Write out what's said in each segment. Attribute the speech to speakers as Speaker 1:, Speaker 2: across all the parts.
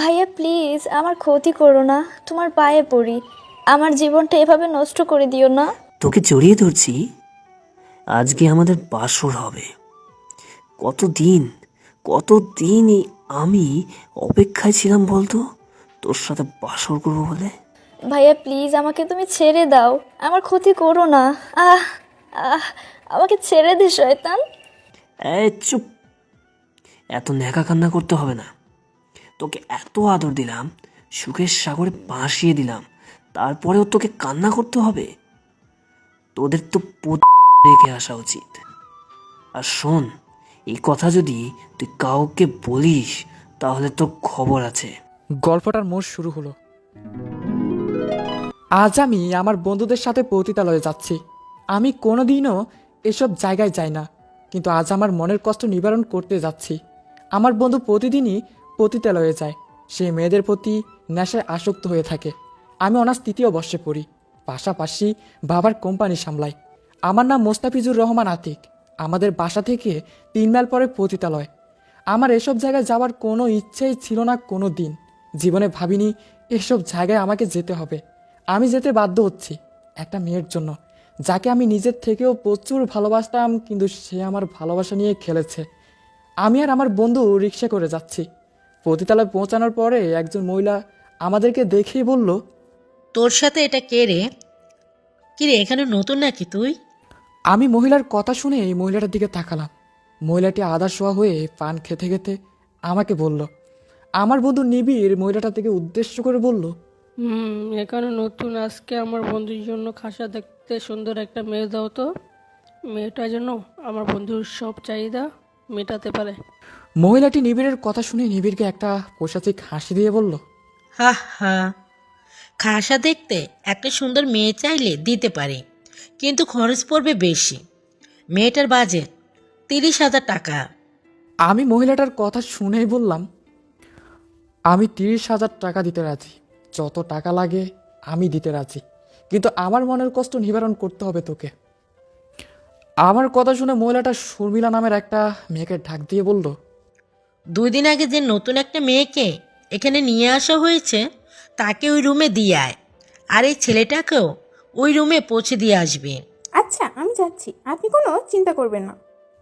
Speaker 1: ভাইয়া প্লিজ আমার ক্ষতি করো না। তোমার পায়ে পড়ি। আমার জীবনটা এভাবে নষ্ট করে দিও না।
Speaker 2: তোকে জড়িয়ে ধরছি। আজকে আমাদের বাসর হবে। কতদিন কতদিন আমি অপেক্ষায় ছিলাম বলতো? তোর সাথে বাসর করব বলে।
Speaker 1: ভাইয়া প্লিজ আমাকে তুমি ছেড়ে দাও। আমার ক্ষতি করো না। আহ আহ আমাকে ছেড়ে দে শয়তান।
Speaker 2: এই চুপ। এত ন্যাকা কান্না করতে হবে না। তোকে এত আদর দিলাম, সুখের সাগরে ভাসিয়ে দিলাম, তারপরেও তোকে কান্না করতে হবে। তোদের তো রেখে আসা উচিত। আর শোন, এই কথা যদি তুই কাউকে বলিস, তাহলে তোর খবর আছে।
Speaker 3: গল্পটার মোড় শুরু হলো। আজ আমি আমার বন্ধুদের সাথে পতিতালয়ে যাচ্ছি। আমি কোনোদিনও এসব জায়গায় যাই না, কিন্তু আজ আমার মনের কষ্ট নিবারণ করতে যাচ্ছি। আমার বন্ধু প্রতিদিনই পতিতালয়ে যায়। সে মেয়েদের প্রতি নেশায় আসক্ত হয়ে থাকে। আমি অনার্স তৃতীয় বর্ষে পড়ি। পাশাপাশি বাবার কোম্পানি সামলাই। আমার নাম মোস্তাফিজুর রহমান আতিক। আমাদের বাসা থেকে তিন মাইল পরে পতিতালয়। আমার এসব জায়গায় যাওয়ার কোনো ইচ্ছেই ছিল না কোনো দিন। জীবনে ভাবিনি এসব জায়গায় আমাকে যেতে হবে। আমি যেতে বাধ্য হচ্ছি একটা মেয়ের জন্য, যাকে আমি নিজের থেকেও প্রচুর ভালোবাসতাম, কিন্তু সে আমার ভালোবাসা নিয়ে খেলেছে। আমি আর আমার বন্ধু রিক্সা করে যাচ্ছি। পতিতালয় পৌঁছানোর পরে একজন মহিলা আমাদেরকে দেখেই বলল
Speaker 4: তোর সাথে এটা কে রে? কি রে এখানে নতুন নাকি তুই?
Speaker 3: আমি মহিলার কথা শুনে এই মহিলাটার দিকে তাকালাম। মহিলাটি আদা শোয়া হয়ে পান খেতে খেতে আমাকে বলল আমার বন্ধু নিবিড় মহিলাটা দিকে উদ্দেশ্য করে বলল
Speaker 5: হুম এখানে নতুন আজকে আমার বন্ধুর জন্য খাসা দেখতে সুন্দর একটা মেয়ে দাও তো। মেয়েটা যেন আমার বন্ধুর সব চাহিদা মেটাতে পারে।
Speaker 3: মহিলাটি নিবিড়ের কথা শুনে নিবিড়কে একটা পোশাচিক হাসি দিয়ে বলল
Speaker 4: হা হা খাসা দেখতে একটা সুন্দর মেয়ে চাইলে দিতে পারে কিন্তু খরচ পড়বে বেশি। মেয়েটার বাজেট তিরিশ হাজার টাকা।
Speaker 3: আমি মহিলাটার কথা শুনেই বললাম আমি তিরিশ হাজার টাকা দিতে রাজি যত টাকা লাগে আমি দিতে রাজি কিন্তু আমার মনের কষ্ট নিবারণ করতে হবে তোকে। আমার কথা শুনে মহিলাটা শর্মিলা নামের একটা মেয়েকে ঢাক দিয়ে বলল
Speaker 4: দুই দিন আগে যে নতুন একটা মেয়েকে এখানে নিয়ে আসা হয়েছে তাকে ওই রুমে দিয়ে আয়। আর এই ছেলেটাকেও ওই রুমে পৌঁছে দিয়ে আসবে।
Speaker 6: আচ্ছা আমি যাচ্ছি। আপনি কোনো চিন্তা করবেন না।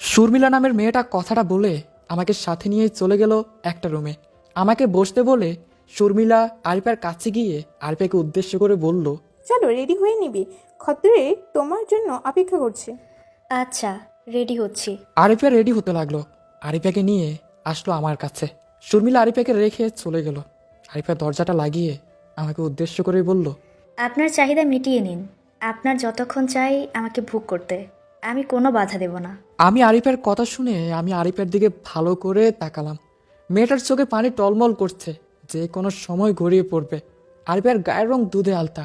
Speaker 3: শর্মিলা নামের মেয়েটা কথাটা বলে আমাকে সাথে নিয়ে চলে গেল একটা রুমে। আমাকে বসতে বলে শর্মিলা আরিফার কাছে গিয়ে আরিফাকে উদ্দেশ্য করে বলল
Speaker 6: চলো রেডি হয়ে নিবি। খদ্দরে তোমার জন্য অপেক্ষা করছে।
Speaker 1: আচ্ছা রেডি হচ্ছি।
Speaker 3: আরিফা রেডি হতে লাগল। আরিফাকে নিয়ে আসলো আমার কাছে। শর্মিলা আরিফাকে রেখে চলে গেল। আরিফা দরজাটা লাগিয়ে আমাকে উদ্দেশ্য করে বলল
Speaker 1: আপনার চাহিদা মিটিয়ে নিন। আপনার যতক্ষণ চাই আমাকে ভোগ করতে। আমি কোনো বাধা দেব না।
Speaker 3: আমি আরিফের কথা শুনে আমি আরিফের দিকে ভালো করে তাকালাম। মেয়েটার চোখে পানি টলমল করছে যে কোনো সময় গড়িয়ে পড়বে। আরিফের গায়ের রং দুধে আলতা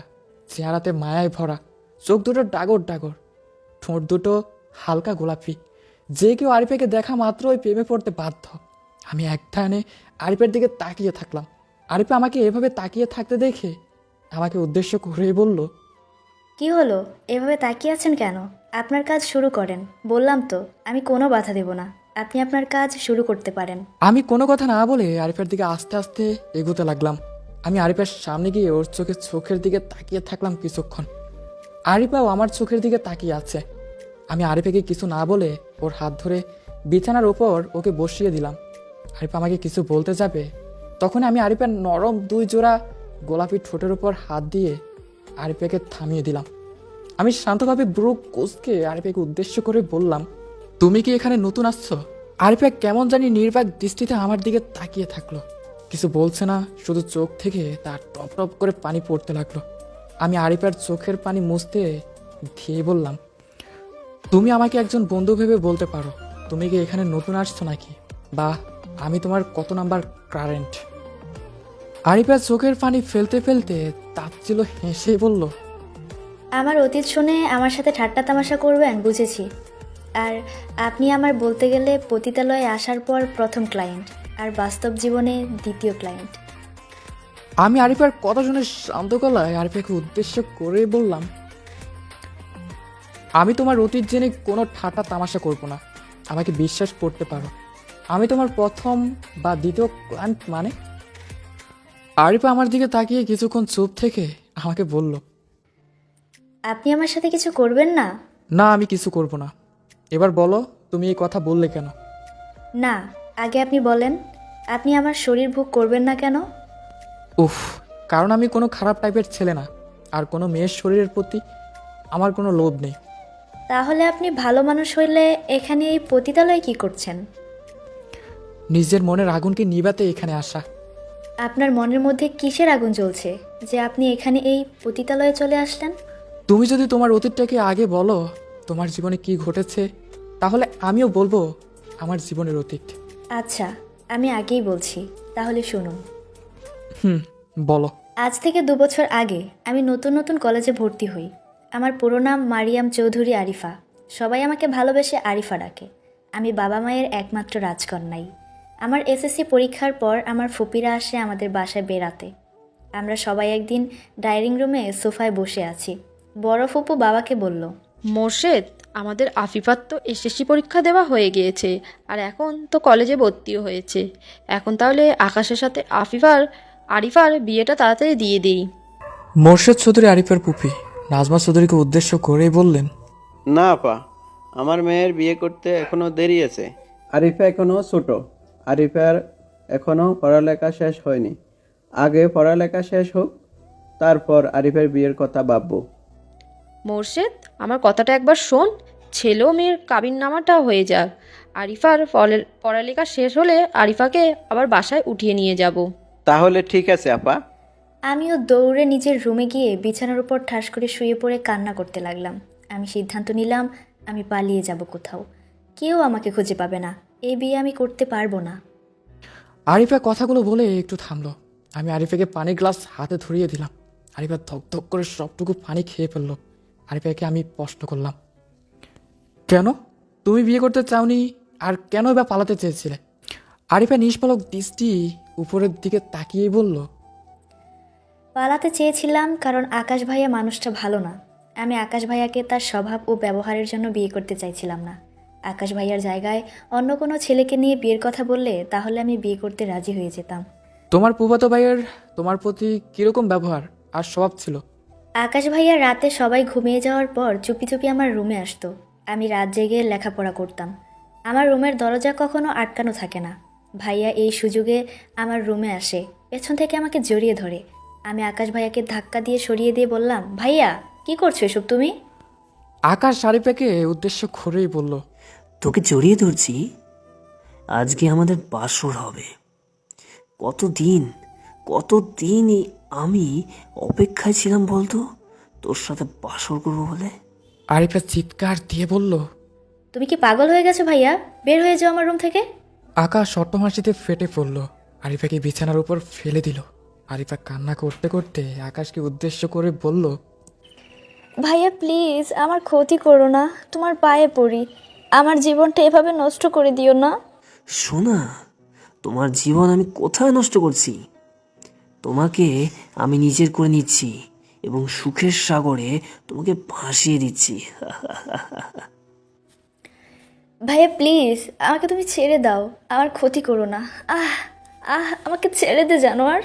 Speaker 3: চেহারাতে মায়ায় ভরা চোখ দুটো ডাগর ডাগর ঠোঁট দুটো হালকা গোলাপি। যে কেউ আরিফেকে দেখা মাত্রই প্রেমে পড়তে বাধ্য। আমি এক ধ্যানে আরিফের দিকে তাকিয়ে থাকলাম। আরিফে আমাকে এভাবে তাকিয়ে থাকতে দেখে আমাকে উদ্দেশ্য করেই বলল
Speaker 1: কি হলো? এভাবে তাকিয়ে আছেন কেন? আপনার কাজ শুরু করেন। বললাম তো আমি কোনো বাধা দেব না। আপনি আপনার কাজ শুরু করতে পারেন।
Speaker 3: আমি কোনো কথা না বলে আরিফের দিকে আস্তে আস্তে এগোতে লাগলাম। আমি আরিফের সামনে গিয়ে ওর চোখে চোখের দিকে তাকিয়ে থাকলাম কিছুক্ষণ। আরিফাও আমার চোখের দিকে তাকিয়ে আছে। আমি আরিফাকে কিছু না বলে ওর হাত ধরে বিছানার ওপর ওকে বসিয়ে দিলাম। আরিফা আমাকে কিছু বলতে যাবে? তখন আমি আরিফের নরম দুই জোড়া গোলাপি ঠোঁটের উপর হাত দিয়ে আরিফাকে থামিয়ে দিলাম। আমি শান্তভাবে ব্রু কোচকে আরিফাকে উদ্দেশ্য করে বললাম, তুমি কি এখানে নতুন আসছো? আরিফা কেমন জানি নির্বাক দৃষ্টিতে আমার দিকে তাকিয়ে থাকল। কিছু বলছে না, শুধু চোখ থেকে তার টপ টপ করে পানি পড়তে লাগল। আমি আরিফার চোখের পানি মুছতে ধেয়ে বললাম, তুমি আমাকে একজন বন্ধু ভেবে বলতে পারো। তুমি কি এখানে নতুন আসছো নাকি? বা আমি তোমার কত নাম্বার কারেন্ট আরিফার চোখের পানি ফেলতে ফেলতে তাচ্ছিল হেসে বলল
Speaker 1: আমার অতীত শুনে আমার সাথে ঠাট্টা তামাশা করবেন বুঝেছি। আর আপনি আমার বলতে গেলে পতিতালয়ে আসার পর প্রথম ক্লায়েন্ট আর বাস্তব জীবনে দ্বিতীয় ক্লায়েন্ট
Speaker 3: আমি আরিফার কথা শুনে শান্ত গলায় আরিফাকে উদ্দেশ্য করে বললাম আমি তোমার অতীত জেনে কোনো ঠাট্টা তামাশা করব না আমাকে বিশ্বাস করতে পারো। আমি তোমার প্রথম বা দ্বিতীয় ক্লায়েন্ট মানে? আরিফা আমার দিকে তাকিয়ে কিছুক্ষণ চুপ থেকে আমাকে বলল
Speaker 1: আপনি আমার সাথে কিছু করবেন না?
Speaker 3: না আমি কিছু করব না। এবার বলো তুমি এই কথা বললে কেন?
Speaker 1: না আগে আপনি বলেন আপনি আমার শরীর ভোগ করবেন না কেন?
Speaker 3: উফ কারণ আমি কোনো খারাপ টাইপের ছেলে না আর কোনো মেয়ের শরীরের প্রতি আমার কোনো লোভ নেই।
Speaker 1: তাহলে আপনি ভালো মানুষ হইলে এখানে এই পতিতালয়ে কি করছেন?
Speaker 3: নিজের মনের আগুনকে নিবাতে এখানে আসা।
Speaker 1: আপনার মনের মধ্যে কিসের আগুন জ্বলছে যে আপনি এখানে এই পতিতালয়ে চলে আসলেন?
Speaker 3: তুমি যদি তোমার অতীতটাকে আগে বলো তোমার জীবনে কি ঘটেছে তাহলে আমিও বলব আমার জীবনের অতীত।
Speaker 1: আচ্ছা আমি আগেই বলছি তাহলে শুনুন।
Speaker 3: হুম বলো।
Speaker 1: আজ থেকে দু বছর আগে আমি নতুন নতুন কলেজে ভর্তি হই। আমার পুরো নাম মারিয়াম চৌধুরী আরিফা। সবাই আমাকে ভালোবেসে আরিফা ডাকে। আমি বাবা মায়ের একমাত্র রাজকন্যাই। আমার এসএসসি পরীক্ষার পর আমার ফুপিরা আসে আমাদের বাসায় বেড়াতে। আমরা সবাই একদিন ডাইনিং রুমে সোফায় বসে আছি। বড় ফুপু বাবাকে বলল
Speaker 7: মোর্শেদ আমাদের আফিফার তো এসএসসি পরীক্ষা দেওয়া হয়ে গিয়েছে আর এখন তো কলেজে ভর্তিও হয়েছে। এখন তাহলে আকাশের সাথে আফিফার আরিফার বিয়েটা তাড়াতাড়ি দিয়ে দিই।
Speaker 3: মোর্শেদ চৌধুরী আরিফের পুপি নাজমা চৌধুরীকে উদ্দেশ্য করেই বললেন
Speaker 8: না আপা আমার মেয়ের বিয়ে করতে এখনও দেরি আছে। আরিফা এখনও ছোট। আরিফার এখনও পড়ালেখা শেষ হয়নি। আগে পড়ালেখা শেষ হোক তারপর আরিফের বিয়ের কথা ভাববো।
Speaker 7: মোর্শেদ আমার কথাটা একবার শোন ছেলে মেয়ের কাবিন নামাটা হয়ে যাক। আরিফার পড়ালেখা শেষ হলে আরিফাকে আবার বাসায় উঠিয়ে নিয়ে যাব।
Speaker 8: তাহলে ঠিক আছে আপা।
Speaker 1: আমিও দৌড়ে নিজের রুমে গিয়ে বিছানার উপর ঠাস করে শুয়ে পড়ে কান্না করতে লাগলাম। আমি সিদ্ধান্ত নিলাম আমি পালিয়ে যাব কোথাও। কেউ আমাকে খুঁজে পাবে না। এই বিয়ে আমি করতে পারব না।
Speaker 3: আরিফা কথাগুলো বলে একটু থামলো। আমি আরিফাকে পানি গ্লাস হাতে ধরিয়ে দিলাম। আরিফা ধক ধক করে সবটুকু পানি খেয়ে ফেলল। আরিফাকে আমি প্রশ্ন করলাম কেন? তুমি বিয়ে করতে চাওনি আর কেন বা পালাতে চেয়েছিলে? আরিফা নিষ্পলক দৃষ্টি উপরের দিকে তাকিয়ে বলল
Speaker 1: পালাতে চেয়েছিলাম কারণ আকাশ ভাইয়া মানুষটা ভালো না। আমি আকাশ ভাইয়াকে তার স্বভাব ও ব্যবহারের জন্য বিয়ে করতে চাইছিলাম না। আকাশ ভাইয়ার জায়গায় অন্য কোনো ছেলেকে নিয়ে বিয়ের কথা বললে তাহলে আমি বিয়ে করতে রাজি হয়ে যেতাম।
Speaker 3: তোমার পুবাতো ভাইয়ের তোমার প্রতি কীরকম ব্যবহার? আর স্বভাব ছিল?
Speaker 1: আকাশ ভাইয়া রাতে সবাই ঘুমিয়ে যাওয়ার পর চুপি চুপি আমার রুমে আসতো। আমি রাত জেগে লেখাপড়া করতাম। আমার রুমের দরজা কখনো আটকানো থাকে না। ভাইয়া এই সুযোগে আমার রুমে আসে। পেছন থেকে আমাকে জড়িয়ে ধরে। আমি আকাশ ভাইয়াকে ধাক্কা দিয়ে সরিয়ে দিয়ে বললাম ভাইয়া কি করছ এসব তুমি?
Speaker 3: আকাশ আরিফাকে উদ্দেশ্য করেই বলল
Speaker 2: তোকে জড়িয়ে ধরছি। আজকে আমাদের বাসর হবে। কতদিন কতদিন আমি অপেক্ষায় ছিলাম বলতো? তোর সাথে বাসর করব বলে?
Speaker 3: আরিফা চিৎকার দিয়ে বলল
Speaker 1: তুমি কি পাগল হয়ে গেছো ভাইয়া? বের হয়ে যাও আমার রুম থেকে।
Speaker 3: আকাশ শর্টমাসিতে ফেটে পড়ল। আরিফাকে বিছানার উপর ফেলে দিল। আরিফা কান্না করতে করতে আকাশকে উদ্দেশ্য করে বলল
Speaker 1: ভাইয়া প্লিজ আমার ক্ষতি করো না। তোমার পায়ে পড়ি। আমার জীবনটা এভাবে নষ্ট করে দিও না।
Speaker 2: শোনা তোমার জীবন আমি কোথায় নষ্ট করছি? তোমাকে আমি নিজের করে নিচ্ছি এবং সুখের সাগরে তোমাকে ভাসিয়ে দিচ্ছি।
Speaker 1: ভাইয়া প্লিজ আমাকে তুমি ছেড়ে দাও। আমার ক্ষতি করো না। আহ আহ আমাকে ছেড়ে দে জানোয়ার।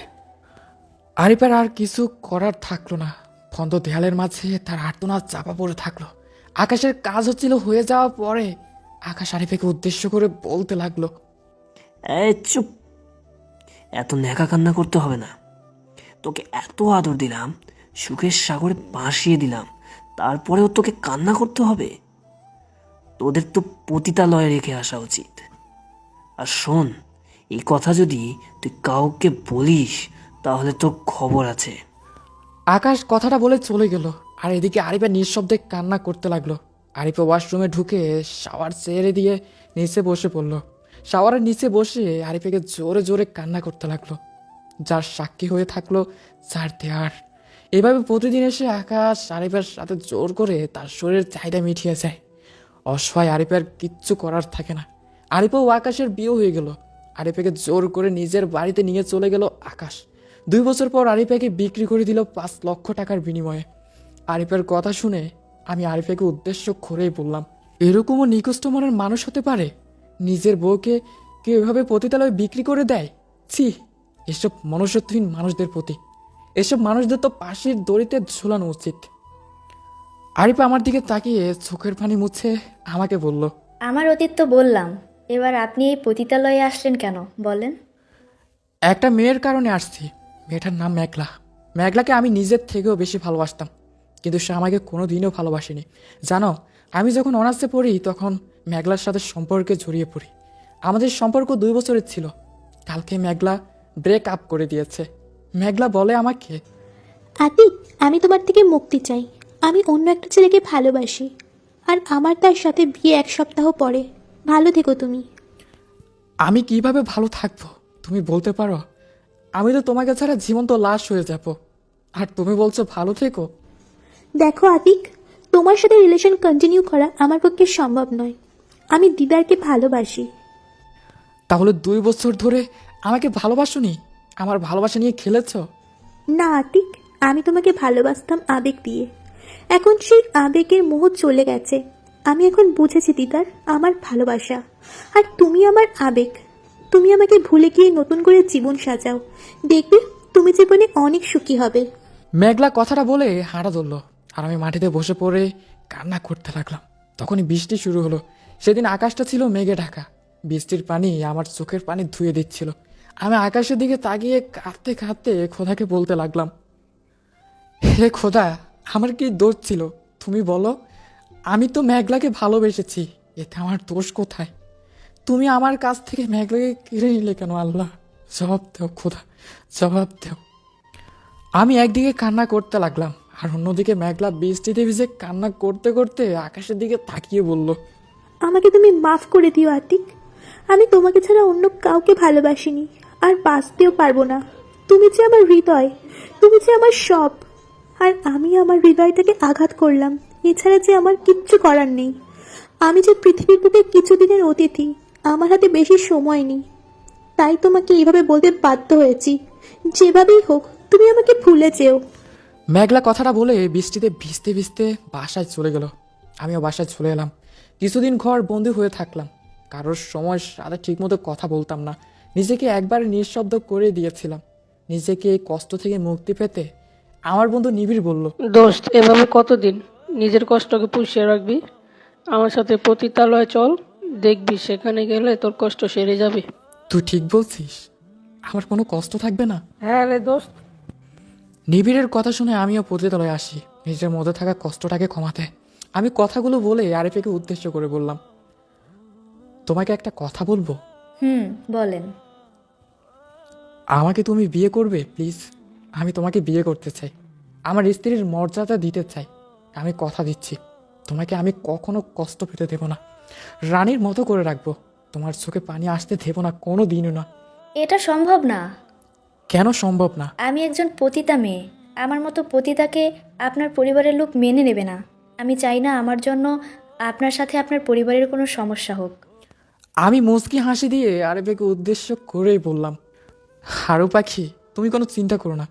Speaker 3: আরিফার আর কিছু করার থাকল না। বন্ধ দেয়ালের মাঝে তার আর্তনাদ চাপা পড়ে থাকল। আকাশের কাজ হচ্ছিল হয়ে যাওয়ার পরে আকাশ আরিফাকে উদ্দেশ্য করে বলতে লাগল
Speaker 2: এই চুপ। এত ন্যাকা কান্না করতে হবে না। তোকে এত আদর দিলাম সুখের সাগরে ভাসিয়ে দিলাম তারপরেও তোকে কান্না করতে হবে? তোদের তো পতিতালয়ে রেখে আসা উচিত। আর শোন এই কথা যদি তুই কাউকে বলিস তাহলে তোর খবর আছে।
Speaker 3: আকাশ কথাটা বলে চলে গেল। আর এদিকে আরিফা নিঃশব্দে কান্না করতে লাগল। আরিফা ওয়াশরুমে ঢুকে শাওয়ার ছেড়ে দিয়ে নিচে বসে পড়ল। শাওয়ারের নিচে বসে আরিফাকে জোরে জোরে কান্না করতে লাগল। যার সাক্ষী হয়ে থাকল যার দেয়ার। এভাবে প্রতিদিন এসে আকাশ আরিফের সাথে জোর করে তার শরীরের চাহিদা মিটিয়ে যায়। অসহায় আরিফের কিচ্ছু করার থাকে না। আরিফা ও আকাশের বিয়ে হয়ে গেল। আরিফাকে জোর করে নিজের বাড়িতে নিয়ে চলে গেল আকাশ। দুই বছর পর আরিফাকে বিক্রি করে দিল পাঁচ লক্ষ টাকার বিনিময়ে। আরিফের কথা শুনে আমি আরিফাকে উদ্দেশ্য করেই বললাম এরকমও নিকষ্ট মনের মানুষ হতে পারে? নিজের বউকে কেউ এভাবে পতিতালয়ে বিক্রি করে দেয়? ছি এসব মনুষ্যত্বহীন মানুষদের প্রতি। এসব মানুষদের তো পাশের দড়িতে ঝুলানো উচিত। আরিফা আমার দিকে তাকিয়ে চোখের পানি মুছে আমাকে বলল
Speaker 1: আমার অতীত তো বললাম এবার আপনি এই পতিতালয়ে আসলেন কেন বলেন?
Speaker 3: একটা মেয়ের কারণে আসছি। মেয়েটার নাম মেঘলা। মেঘলাকে আমি নিজের থেকেও বেশি ভালোবাসতাম। কিন্তু সে আমাকে কোনো দিনও ভালোবাসেনি। জানো আমি যখন অনার্সে পড়ি তখন মেঘলার সাথে সম্পর্কে জড়িয়ে পড়ি। আমাদের সম্পর্ক দুই বছরের ছিল। কালকে মেঘলা ব্রেক আপ করে দিয়েছে। মেঘলা বলে আমাকে
Speaker 9: আতিক আমি তোমার থেকে মুক্তি চাই। আমি অন্য একটা ছেলেকে ভালোবাসি। আর আমার তার সাথে বিয়ে এক সপ্তাহ পরে। ভালো থেকো তুমি।
Speaker 3: আমি কীভাবে ভালো থাকব? তুমি বলতে পারো? আমি তো তোমাকে ছাড়া জীবন্ত লাশ হয়ে যাব। আর তুমি বলছো ভালো থেকো
Speaker 9: দেখো আতিক তোমার সাথে রিলেশন কন্টিনিউ করা আমার পক্ষে সম্ভব নয়। আমি দিদারকে ভালোবাসি।
Speaker 3: তাহলে দুই বছর ধরে আমাকে ভালোবাসোনি? আমার ভালোবাসা নিয়ে খেলেছ?
Speaker 9: না আতিক আমি তোমাকে ভালোবাসতাম আবেগ দিয়ে। এখন সেই আবেগের মোহ চলে গেছে। আমি এখন বুঝেছি দিদার আমার ভালোবাসা। আর তুমি আমার আবেগ। তুমি আমাকে ভুলে গিয়ে নতুন করে জীবন সাজাও। দেখবে তুমি জীবনে অনেক সুখী হবে।
Speaker 3: মেঘলা কথাটা বলে হাঁটা ধরলো। আর আমি মাটিতে বসে পড়ে কান্না করতে লাগলাম। তখনই বৃষ্টি শুরু হলো। সেদিন আকাশটা ছিল মেঘে ঢাকা। বৃষ্টির পানি আমার চোখের পানি ধুয়ে দিচ্ছিল। আমি আকাশের দিকে তাকিয়ে কাঁদতে কাঁদতে খোদাকে বলতে লাগলাম, হে খোদা, আমার কি দোষ ছিল? তুমি বলো, আমি তো মেঘলাকে ভালোবেসেছি, এতে আমার দোষ কোথায়? তুমি আমার কাছ থেকে মেঘলাকে কেড়ে নিলে কেন আল্লাহ? জবাব দেও খোদা, জবাব দেও। আমি একদিকে কান্না করতে লাগলাম আর অন্যদিকে মেঘলা বৃষ্টিতে ভিজে কান্না করতে করতে আকাশের দিকে তাকিয়ে বলল,
Speaker 9: আমাকে তুমি মাফ করে দিও, আতিক। আমি তোমাকে ছাড়া অন্য কাউকে ভালোবাসিনি আর বাঁচতেও পারব না। তুমি যে আমার হৃদয়, তুমি যে আমার সব, আর আমি আমার হৃদয়টাকে আঘাত করলাম। এছাড়া যে আমার কিচ্ছু করার নেই। আমি যে পৃথিবীর বুকে কিছুদিনের অতিথি, আমার হাতে বেশি সময় নেই। তাই তোমাকে এইভাবে বলতে বাধ্য হয়েছি। যেভাবেই হোক, তুমি আমাকে ভুলে যেও।
Speaker 3: মেঘলা কথাটা বলে বৃষ্টিতে ভিজতে ভিজতে বাসায় চলে গেল। আমিও বাসায় চলে এলাম। কিছুদিন ঘর বন্দি হয়ে থাকলাম। কারোর সময় সাথে ঠিকমতো কথা বলতাম না। নিজেকে একবার নিঃশব্দ করে দিয়েছিলাম। নিজেকে এই কষ্ট থেকে মুক্তি পেতে আমার বন্ধু নিবিড় বলল
Speaker 5: দোস্ত এভাবে কতদিন? নিজের কষ্টকে পুষিয়ে রাখবি। আমার সাথে পতিতালয়ে চল। দেখবি সেখানে গেলে তোর কষ্ট সেরে যাবে।
Speaker 3: তুই ঠিক বলছিস। আমার কোনো কষ্ট থাকবে না।
Speaker 5: হ্যাঁ রে দোস্ত।
Speaker 3: নিবিড়ের কথা শুনে আমিও পতিতালয়ে আসি। নিজের মধ্যে থাকা কষ্টটাকে কমাতে। আমি কথাগুলো বলে আরিফেকে উদ্দেশ্য করে বললাম তোমাকে একটা কথা বলব?
Speaker 1: হুম বলেন।
Speaker 3: আমাকে তুমি বিয়ে করবে প্লিজ? আমি তোমাকে বিয়ে করতে চাই। আমার স্ত্রীর মর্যাদা দিতে চাই। আমি কথা দিচ্ছি। তোমাকে আমি কখনো কষ্ট পেতে দেব না। রানীর মতো করে রাখব। তোমার চোখে পানি আসতে দেব না কোনো দিনও না।
Speaker 1: এটা সম্ভব না।
Speaker 3: কেন সম্ভব না?
Speaker 1: আমি একজন পতিতা মেয়ে। আমার মতো পতিতাকে আপনার পরিবারের লোক মেনে নেবে না। আমি চাই না আমার জন্য আপনার সাথে আপনার পরিবারের কোনো সমস্যা হোক।
Speaker 3: আমি মুচকি হাসি দিয়ে আরেবেকে উদ্দেশ্য করেই বললাম হারু পাখি তুমি কোনো চিন্তা করো না।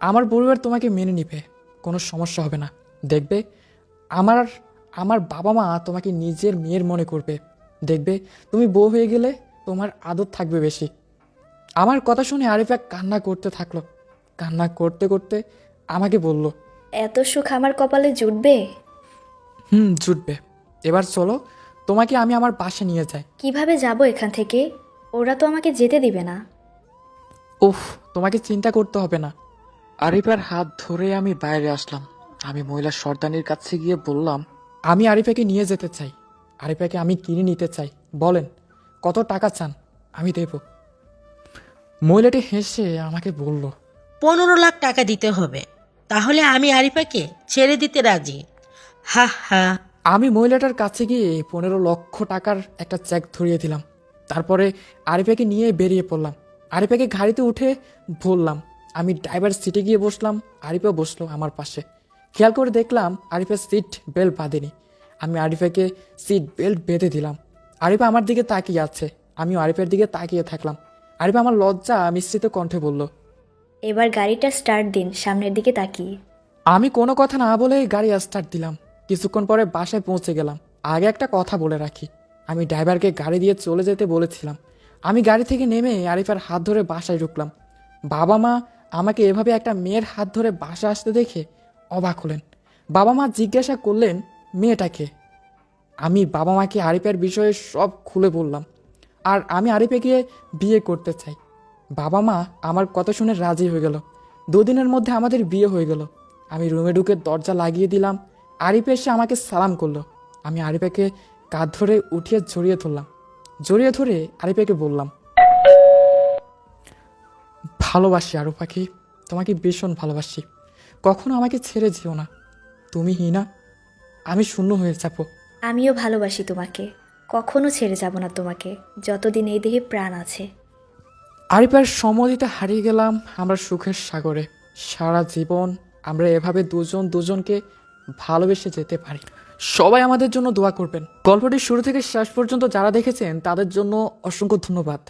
Speaker 3: আমার পরিবার তোমাকে মেনে নিবে কোনো সমস্যা হবে না। দেখবে আমার আমার বাবা মা তোমাকে নিজের মেয়ের মনে করবে। দেখবে তুমি বউ হয়ে গেলে তোমার আদর থাকবে বেশি। আমার কথা শুনে আরিফা কান্না করতে থাকল। কান্না করতে করতে আমাকে বলল
Speaker 1: এত সুখ আমার কপালে জুটবে?
Speaker 3: হুম জুটবে। এবার চলো তোমাকে আমি আমার বাসে নিয়ে যাই।
Speaker 1: কীভাবে যাব এখান থেকে? ওরা তো আমাকে যেতে দিবে না।
Speaker 3: উফ তোমাকে চিন্তা করতে হবে না। আরিফার হাত ধরে আমি বাইরে আসলাম। আমি মহিলা সর্দানির কাছে গিয়ে বললাম আমি আরিফাকে নিয়ে যেতে চাই। আরিফাকে আমি কিনে নিতে চাই। বলেন কত টাকা চান? আমি দেব। মহিলাটি হেসে আমাকে বলল
Speaker 4: পনেরো লাখ টাকা দিতে হবে। তাহলে আমি আরিফাকে ছেড়ে দিতে রাজি। হা হা।
Speaker 3: আমি মহিলাটার কাছে গিয়ে পনেরো লক্ষ টাকার একটা চেক ধরিয়ে দিলাম। তারপরে আরিফাকে নিয়ে বেরিয়ে পড়লাম। আরিফাকে গাড়িতে উঠে বললাম আমি ড্রাইভার সিটে গিয়ে বসলাম। আরিফা বসল আমার পাশে। খেয়াল করে দেখলাম আরিফার সিট বেল্ট বাঁধেনি। আমি আরিফাকে সিট বেল্ট বেঁধে দিলাম। আরিফা আমার দিকে তাকিয়ে আছে। আমিও আরিফের দিকে তাকিয়ে থাকলাম। আরিফা আমার লজ্জা মিশ্রিত কণ্ঠে বলল।
Speaker 1: এবার গাড়িটা স্টার্ট দিন সামনের দিকে তাকিয়ে।
Speaker 3: আমি কোনো কথা না বলে গাড়ি স্টার্ট দিলাম। কিছুক্ষণ পরে বাসায় পৌঁছে গেলাম। আগে একটা কথা বলে রাখি। আমি ড্রাইভারকে গাড়ি দিয়ে চলে যেতে বলেছিলাম। আমি গাড়ি থেকে নেমে আরিফার হাত ধরে বাসায় ঢুকলাম। বাবা মা আমাকে এভাবে একটা মেয়ের হাত ধরে বাসা আসতে দেখে অবাক হলেন। বাবা মা জিজ্ঞাসা করলেন মেয়েটাকে? আমি বাবা মাকে আরিফের বিষয়ে সব খুলে বললাম। আর আমি আরিফেকে বিয়ে করতে চাই। বাবা মা আমার কথা শুনে রাজি হয়ে গেল। দুদিনের মধ্যে আমাদের বিয়ে হয়ে গেল। আমি রুমে ঢুকে দরজা লাগিয়ে দিলাম। আরিফ এসে আমাকে সালাম করল। আমি আরিফেকে কাঁধ ধরে উঠিয়ে জড়িয়ে ধরলাম। জড়িয়ে ধরে আরিফেকে বললাম, ভালোবাসি আরু পাখি তোমাকে ভীষণ ভালোবাসি। কখনো আমাকে ছেড়ে যেও না। তুমি হিনা, আমি শূন্য হয়ে যাব।
Speaker 1: আমিও ভালোবাসি তোমাকে। কখনো ছেড়ে যাব না তোমাকে, যতদিন এই দেহে প্রাণ আছে।
Speaker 3: আরিফার সমাধিতে হারিয়ে গেলাম আমরা সুখের সাগরে। সারা জীবন আমরা এভাবে দুজন দুজনকে ভালোবেসে যেতে পারি। সবাই আমাদের জন্য দোয়া করবেন। গল্পটি শুরু থেকে শেষ পর্যন্ত যারা দেখেছেন, তাদের জন্য অসংখ্য ধন্যবাদ।